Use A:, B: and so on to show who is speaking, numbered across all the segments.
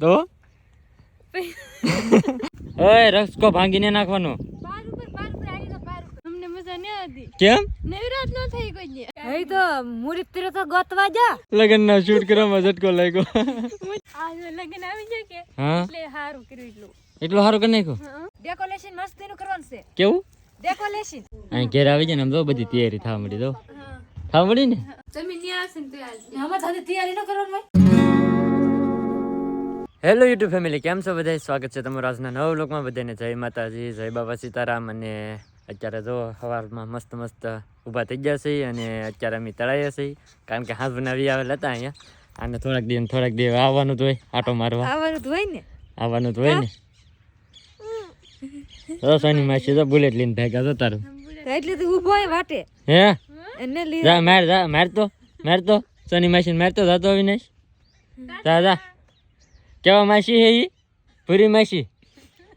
A: તો? ઓય રસકો ભાંગીને નાખવાનો. કેમ?
B: નવરાત ન થઈ કોઈ
C: હઈ તો મુરી તીરે તો ગોતવા જા.
A: લગન ના શૂટ કરવામાં ઝટકો લાગ્યો.
B: આજ લગન આવી જાય કે?
A: હા.
B: એટલે સારું કર્યું એટલું.
A: એટલું સારું કરી નાખ્યું?
C: ડેકોરેશન મસ્ત એનું કરવાનું છે.
A: કેવું?
C: ડેકોરેશન
A: અહીં ઘેર આવી જાય ને આમ તો બધી તૈયારી થવા મળી તો થવા મળી ને?
B: તમે ન્યા આવશે ને તો
C: આમાં થાતે તૈયારી ન કરવાનું હોય.
A: હેલો યુટ્યુબ ફેમિલી કેમ છો બધા સ્વાગત છે તમારું આજના નવ લોકમાં બધાને જય માતાજી જય બાબા સીતારામ. અને અત્યારે જો સવારમાં મસ્ત મસ્ત ઊભા થઈ ગયા છે અને અત્યારે અમે તળાવ્યા છીએ. કારણ કે હાથ બનાવી આવેલા હતા અહીંયા. અને થોડાક દિવસ થોડાક દિવસ આવવાનું તો હોય આટો મારવા.
C: આવવાનું તો હોય ને?
A: આવવાનું તો હોય ને? રસોની માસી તો બુલેટ લઈને ભેગા તો તારું.
C: તો એટલે તો ઊભો હોય વાટે.
A: હે?
C: એને
A: જા માર જા માર તો માર તો સોની માસી માર તો જાતો અવિનાશ. જા જા. કેવા માસી હે ઈ? ભૂરી માસી.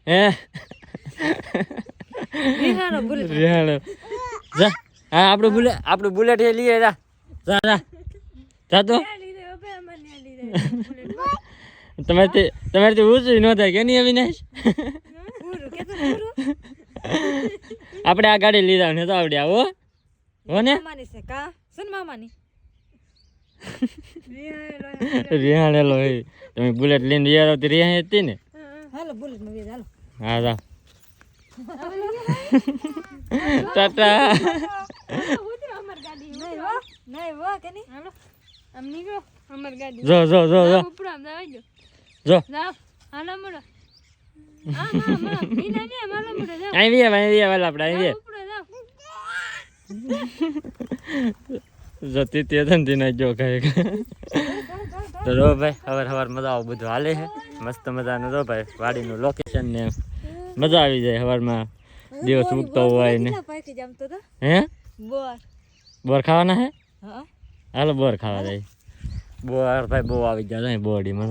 A: હે?
C: રીહાનો બુલેટ
A: રેહાડો. જા. હા આપણું બુલેટ આપણું બુલેટ હે લઈએ જા. જા જા. જા તો. તમારે તમારે ઊંચું ન થાય કે નહીં અવિનાશ? આપણે આ ગાડી લીધા ને તો આવડ્યા આવો. હો ને?
C: મામાની છે કા? સુન મામાની.
A: રિહાણેલો હે તમે બુલેટ લઈને યાર આવતી રિહાણી હતી ને?
C: હાલો બુલેટમાં હાલો.
A: હા જા. ટાટા.
C: નહીં વો નહીં વો કે
B: હાલો આમ નીકળો અમારી ગાડી.
A: જો જો જો જો.
B: ઉપર આમ જાવ જો. હાલો મળો.
A: અહીં વીએ અહીં વીએ વાલા આપણે
B: આઈ જાવ
A: જતી તે ધંધી ના જો કહે તો રો ભાઈ હવાર હવાર મજા આવું બધું હાલે છે. મસ્ત મજાનું રો ભાઈ વાડીનું લોકેશન ને મજા આવી જાય હવારમાં. દિવસ ઉગતો હોય ને. હે?
C: બોર.
A: બોર ખાવાના હે? હાલો બોર ખાવા જાય. બોર ભાઈ બહુ આવી ગયા છે બોડીમાં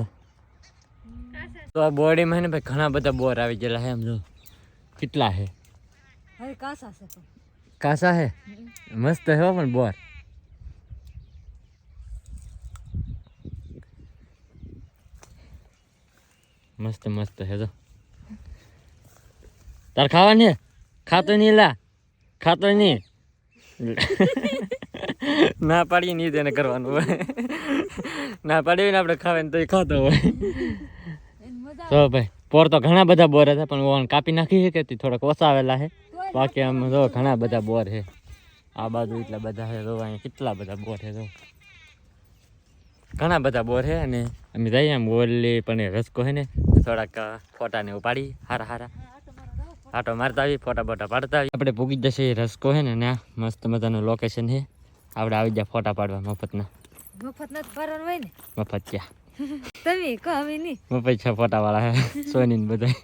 A: તો. આ બોડીમાં ને ભાઈ ઘણા બધા બોર આવી ગયેલા હે એમ જો. કેટલા હે
C: કાસા છે
A: કાસા હે મસ્ત હો પણ બોર. મસ્ત મસ્ત હે જો. તાર ખાવાની? ખાતો નહીં લા. ખાતો નહીં. ના પાડીએ નહીં તેને કરવાનું હોય. ના પાડીએ ને આપણે ખાવે ને તો ખાતો હોય. તો ભાઈ પોર તો ઘણા બધા બોર હતા પણ ઓન કાપી નાખી છે કે તે થોડાક ઓછા આવેલા છે. બાકી આમ જો ઘણા બધા બોર છે. આ બાજુ એટલા બધા છે જો અહીંયા કેટલા બધા બોર છે જો. ઘણા બધા બોર છે અને અમે જઈએ આમ ઓલી પણ રસકો છે ને થોડાક ફોટા ને ઉપાડી હારા હારા. આટો મારતા આવી ફોટા બોટા પાડતા આવી આપણે પૂગી જશે રસકો છે ને ત્યાં મસ્ત મજાનું લોકેશન છે. આપણે આવી જાય ફોટા પાડવા મફતના.
C: મફત નથી ભરવાનું હોય ને?
A: મફત ક્યાં?
C: તમે કહો અમે નહીં.
A: મફત છે ફોટા વાળા સોની ને બધા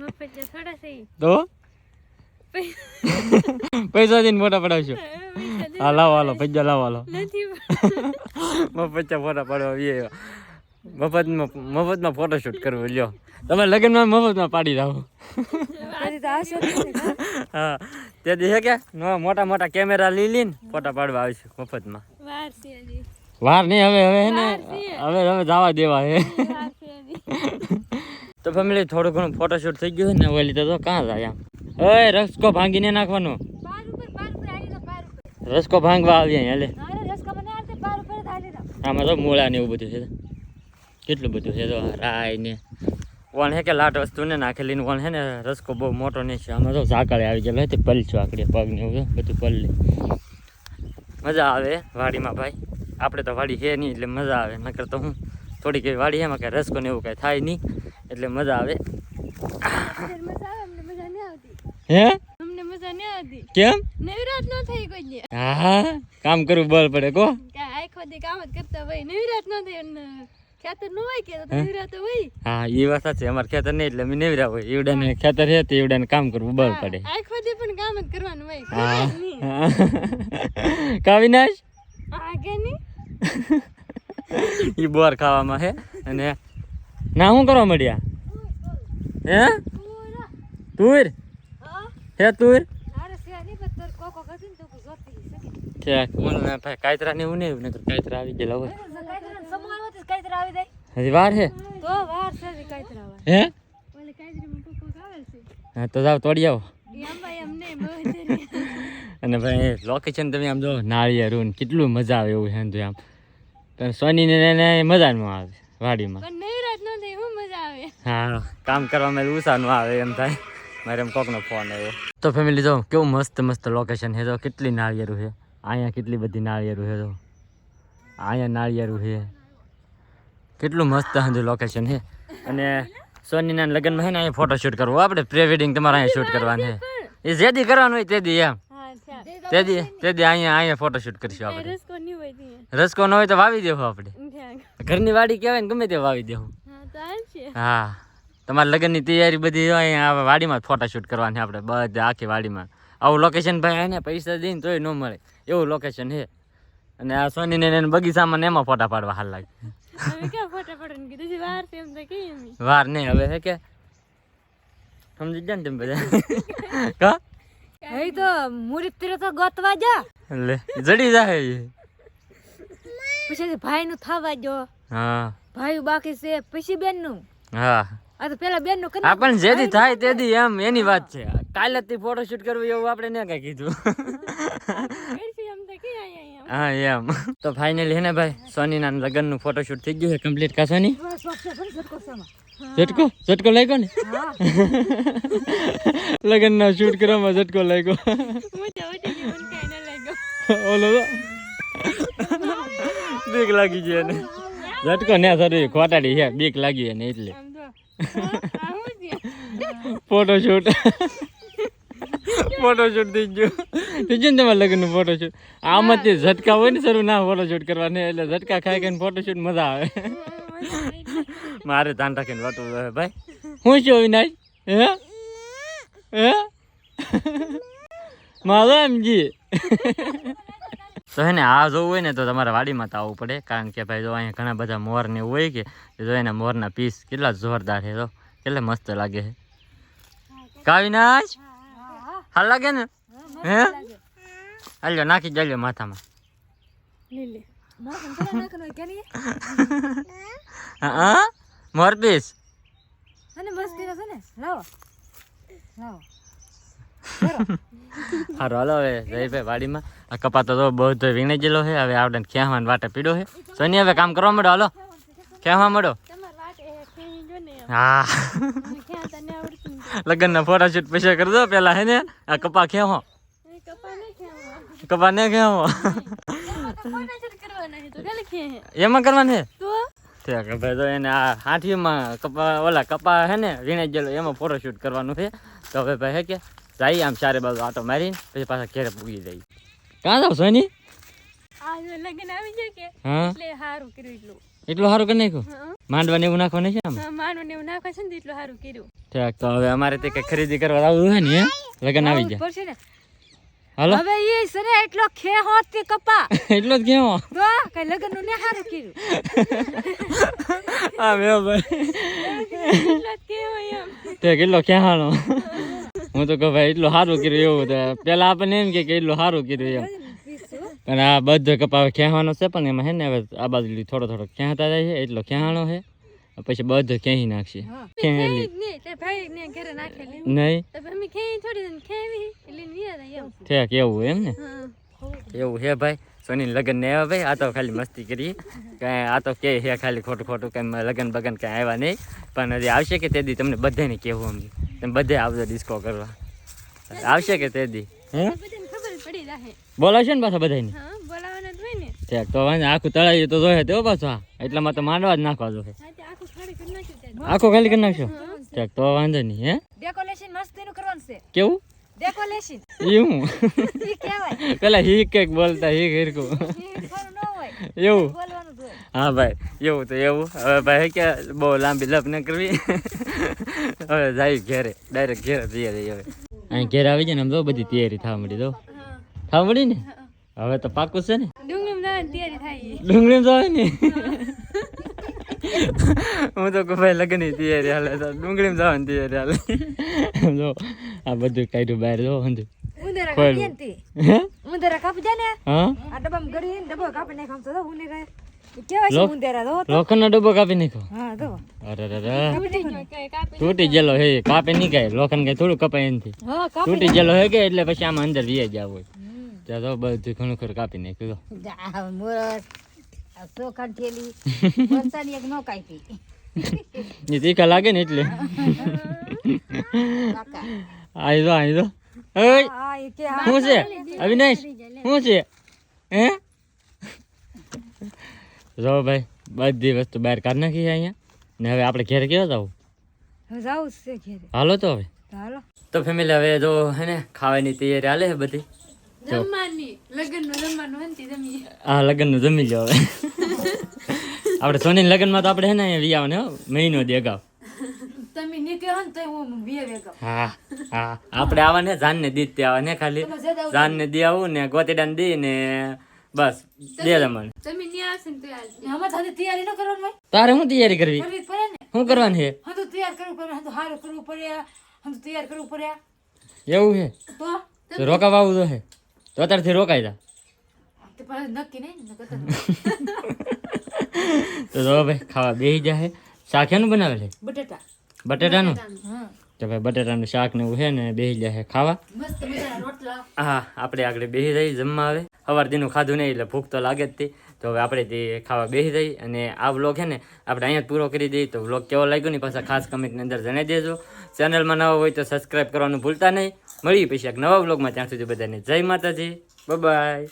B: મફત થોડા સહી
A: તો? પૈસા દઈને ફોટા પડાવશું. હા લાવો હાલો પૈસા લાવો હાલો મફત ફોટા પાડવા આવીએ મફતમાં મફતમાં ફોટોશૂટ કરવો લ્યો. તમે લગ્નમાં મફતમાં પાડી રાખો
C: પછી તો ને. કાં?
A: હા હે મોટા મોટા કેમેરા લઈ લઈને ફોટા પાડવા આવીશું મફતમાં.
B: વાર છે હજી.
A: વાર નહીં હવે હવે હે ને? હવે હવે જવા દેવા હે. તો ફેમિલી થોડું ઘણું ફોટોશૂટ થઈ ગયું ને ઓલી તો કાં જાય આમ? ઓય રસ્કો ભાંગીને નાખવાનો
C: પાર ઉપર પાર ઉપર આવી જાઓ, પાર ઉપર
A: રસકો ભાંગવા આવીએ હાલે. આમાં તો મૂળા ને એવું બધું છે. કેટલું બધું છે તો રાય ને. વણ હે કે લાટ વસ્તુ ને નાખેલી ને વણ હે ને રસકો બહુ મોટો નહીં છે. આમાં તો ઝાકળે આવી ગયેલો તે પલચો આકડે પગ ને એવું બધું પલ મજા આવે વાડીમાં ભાઈ. આપણે તો વાડી છે નહીં એટલે મજા આવે. નકર તો હું થોડીક એવી વાડી એમાં કાંઈ રસકો ને એવું કાંઈ થાય નહીં એટલે મજા આવે. હે? કેમ?
B: નવરાત ન થઈ કોઈ દી
A: હા કામ કરવું બળ પડે કો.
B: આખો દી કામ જ કરતા હોય. નવરાત ન થઈ અને ખેતર ન હોય કે નવરાત હોય.
A: હા એ વાત સાચી. અમારે ખેતર નહીં એટલે અમે નેવરા હોય. એવડાને ખેતર છે તો એવડાને કામ કરવું બળ પડે.
B: આખો દી પણ કામ જ કરવાનું હોય.
A: હા. કાવિનાશ
B: આ કે નહીં?
A: ઈ બોર ખાવામાં હે અને ના શું કરવા મળ્યા હે? તુર.
C: હે
A: તુર
C: અરે છે નહીં પણ તાર કોકો કરશે ને તો કોઈ જોતી હશે.
A: છે ઓલા ભાઈ કાયતરા ને કાયતરા આવી ગયેલા હજી વાર
C: છે?
A: હે? હા, તો જાવ તોડી આવો. અને ભાઈ લોકેશન તમે આમ જો, નાળિયેરું કેટલું મજા આવે એવું તો આમ. પણ સોનીને એને મજા ન આવે વાડીમાં.
B: નો હું,
A: કામ કરવામાં ઉષા ન આવે એમ થાય. મારે એમ કોકનો ફોન આવ્યો. તો ફેમિલી જો, કેવું મસ્ત મસ્ત લોકેશન છે તો કેટલી નાળિયેરું છે. અહીંયા કેટલી બધી નાળિયેરું છે તો? અહીંયા નાળિયેરું છે. કેટલું મસ્ત હજુ લોકેશન છે. અને સોનીના લગ્નમાં છે ને અહીંયા ફોટો શૂટ કરવો આપણે પ્રી વેડિંગ તમારે અહીંયા શૂટ કરવાનું છે. એ જે દી કરવાનું હોય તે દી એમ.
B: તે દી
A: તેદી તેદી અહીંયા અહીંયા ફોટો શૂટ કરીશું આપણે.
B: રસકો
A: ન હોય તો વાવી દેવું આપણે. ઘરની વાડી કહેવાય ને ગમે તે વાવી દેવું
B: હા તો
A: હા. તમારા લગ્નની તૈયારી બધી હોય અહીંયા આ વાડીમાં ફોટા શૂટ કરવાની આપણે બધા આખી વાડીમાં. આવું લોકેશન ભાઈ એને પૈસા દઈને તોય ન મળે. એવું લોકેશન છે. અને આ સોની એને બગીચામાં ને એમાં ફોટા પાડવા હાલ લાગે.
B: વાર
A: નહીં હવે હે કે? સમજી જાય ને તમે બધા? કા
C: એ તો મુરી તીરે તો ગોતવા જા.
A: લે જડી જાય.
C: પછી ભાઈ નું થવા જો.
A: હા.
C: ભાઈ બાકી છે પછી બેનનું
A: હા.
C: આ તો પેલા બેનનું
A: આપણને પણ જેથી થાય તેદી એમ એની વાત છે. કાલે જ ફોટો શૂટ કરવું એવું આપણે ને કઈ કીધું. હા એમ. તો ફાઇનલી હે ને ભાઈ સોનીના લગ્નનું ફોટોશૂટ થઈ ગયું છે કમ્પ્લીટ કા સોની? ઝટકો ઝટકો? લાગ્યો ને? લગ્નના શૂટ કરવામાં ઝટકો લાગ્યો.
B: ન
A: ઓલો બીક લાગી છે ને ઝટકો ને સર ખોટાડી છે બીક લાગી ને એટલે.
B: ફોટો છે
A: ફોટોશૂટ થઈ ગયો થઈ ગયું ને તમારા લગ્નનું ફોટોશૂટ આમાંથી ઝટકા હોય ને સરું ના ફોટોશૂટ કરવાની, એટલે ઝટકા ખાઈ ખાઈને ફોટોશૂટ મજા આવે. મારે ધાન રાખીને વાટવું હવે ભાઈ. હું છું અવિનાશ? હે? હે? મારો એમજી તો ને આ જોવું હોય ને તો તમારે વાડીમાં તો આવવું પડે. કારણ કે ભાઈ જો અહીંયા ઘણા બધા મોર ને એવું હોય કે જો એના મોરના પીસ કેટલા જોરદાર છે તો કેટલા મસ્ત લાગે છે. કાવિનાશ હાલ લાગે ને? હે? હાલ્યો નાખી જાલ્યો માથામાં. હા મોર પીસ
C: અને મસ્ત કર્યો છે ને? લાવો. લાવો.
A: હારો હાલો હવે જયભાઈ વાડીમાં. આ કપા તો બધો વીણાઈ ગયેલો છે હવે આપણે ખેંચવાનો વાટે પીડો છે. સોની હવે કામ કરવા મળો હાલો.
B: ને એમ.
A: હા. લગ્નના ફોટાશૂટ પૈસા કરી દો પેલા હે ને? આ કપા ખેવો
B: કપા.
A: ને ખેવો
B: એમાં કરવાના છે?
A: કે ભાઈ તો એને આ હાથીમાં કપા ઓલા કપા હે ને વીણાઈ ગયેલો એમાં ફોટોશૂટ કરવાનું છે. તો હવે ભાઈ હે કે જઈએ આમ ચારે બાજુ આટો મારીને પછી પાછા ઘેરે પૂગી જઈએ કાં જાવ સોની?
B: લગ્ન આવી જાય કે એટલે સારું કર્યું એટલું.
A: એટલું સારું કરી નાખ્યું?
B: માંડવા
A: ને એવું નાખવાનું છે આમ?
B: હા, ને એવું નાખવા છે ને એટલું સારું કર્યું.
A: ઠીક તો હવે અમારે તે કઈ ખરીદી કરવા આવવું હોય ને હે? લગન આવી જાય હાલો?
C: હવે એ સરે એટલો ખે હોત તે કપા.
A: એટલો જ કેવો
C: તો કઈ લગનનું ને હારું કર્યું.
A: આ મેં ભાઈ. તે કેટલો ખેહાણો હું તો કહું ભાઈ એટલું સારું કર્યું એવું પેલા આપણને એમ કે કે એટલું સારું કર્યું એમ. પણ આ બધો કપા હવે ખેવાનો છે પણ એમાં હે ને હવે આ બાજુ થોડો થોડો ખેંચતા જાય છે એટલો ખેહાણો છે. પછી બધો ખેહી નાખશે.
B: નહીં
A: ઠેક એવું એમ. ને? એવું હે ભાઈ. સોની લગ્ન ને આવ્યા ભાઈ. આ તો ખાલી મસ્તી કરી. કાંઈ આ તો કે હે ખાલી ખોટું ખોટું કંઈ લગ્ન બગન કાંઈ આવ્યા નહીં. પણ હજી આવશે કે તે દી? તમને બધાને કહેવું અમને તમે બધે આવજો ડિસ્કો કરવા. આવશે કે તે દી? હે? બોલાવશે ને પાછા બધાને
B: હા
A: ઠેક તો વાંધો આખું તળાવી તો જોઈએ તેવો પાછો આ. એટલામાં તો માંડવા જ નાખવા જોઈએ
B: હા આખું
A: ખાલી કરી નાખશો ઠેક તો વાંધો નહીં હે?
C: ડેકોરેશન મસ્ત એનું કરવાનું છે.
A: કેવું?
C: ડેકોરેશન
A: એ હું
C: ઈ કહેવાય.
A: પેલા હી કેક બોલતા હી હિરકું. એવું? હા ભાઈ એવું તો એવું. હવે ભાઈ કે બહુ લાંબી લપ ન કરવી? હવે જાય ઘેરે ડાયરેક્ટ ઘેરે જઈએ હવે. અહીં ઘેર આવી જાય ને આમ તો બધી તૈયારી થવા મળી તો મળી ને હવે તો પાકું છે ને? ડુંગળી જવાય ને હું. તો ભાઈ લગ્નની તૈયારી હાલે તો ડુંગળીમાં જવાની તૈયારી હાલે. જો આ બધું કાઢ્યું બહાર જો હંધું
C: ઉંદરા
A: ખોયલું.
C: કાપી ને તે
A: હે
C: કાપી જાય ને?
A: હા?
C: આ ડબ્બામાં ગળી ને ડબ્બો કાપી નાખ આમ તો જો ઉંદરા કેવા છે
A: લોક-
C: ઉંદેરા જો.
A: લોખંડનો ડબ્બો કાપી નાખો
C: હા જો.
A: અરે અરે
B: તૂટી કઈ કાપી
A: ગયેલો હે નહીં લોખંડ કઈ થોડું કપાય એનથી. તૂટી ગયેલો હે કે એટલે પછી આમાં અંદર વી જાવ હોય ત્યાં તો બધું ઘણું ખરું કાપી નાખ્યું તો.
C: જા મોરસ આ ચોખા થેલી વરસાદી એક નો કાપી
A: એ તીખા લાગે ને એટલે. આવી દો આવી શું છે? અવિનાશ શું છે? હે? જો ભાઈ બધી વસ્તુ બહાર કાઢી નાખી છે અહીંયા. ને હવે આપણે ઘેર કેવા જવું?
C: છે ઘેરે.
A: હાલો તો હવે.
C: હાલો.
A: તો ફેમિલી હવે જો હે ને ખાવાની તૈયારી હાલે છે બધી.
B: નું ને
A: આ લગ્નનું જમી લો હવે આપણે સોની લગ્નમાં તો આપણે હે ને અહીંયા વી આવવાને હો મહિનો દે અગાઉ
C: હો ને તો હું
A: હા હા આપણે આવવાને જાનને દીધ તે આવવાને ખાલી જાનને દી આવું ને ગોતીડાને દી ને બસ દે તમને
B: ને
C: ન
A: તારે શું તૈયારી કરવી
C: કરવી પડે ને
A: શું કરવાનું છે
C: હા તો તૈયાર કરવું પડે હા તો હારું કરવું પડે હા તો તૈયાર કરવું પડે
A: એવું છે
C: તો
A: તો રોકાવા આવું તો હે તો અત્યારથી રોકાઈ જા.
C: તે
A: જો ભાઈ ખાવા બેસી જાય શાક એનું બનાવે છે?
C: બટેટા.
A: બટેટાનું? તો ભાઈ બટેટાનું શાક ને એવું છે ને બેસી જાય ખાવા. હા આપણે આગળ બેસી જઈ જમવા આવે સવાર દીનું ખાધું નહીં એટલે ભૂખ તો લાગે જ હતી તો હવે આપણે તે ખાવા બેસી જઈ અને આ વ્લોગ છે ને આપણે અહીંયા પૂરો કરી દઈએ. તો વ્લોગ કેવો લાગ્યો ને પાછા ખાસ કમેન્ટની અંદર જણાવી દેજો. ચેનલમાં નવો હોય તો સબસ્ક્રાઈબ કરવાનું ભૂલતા નહીં. મળીએ પછી એક નવા બ્લોગમાં ત્યાં સુધી બધાને જય માતાજી. બાય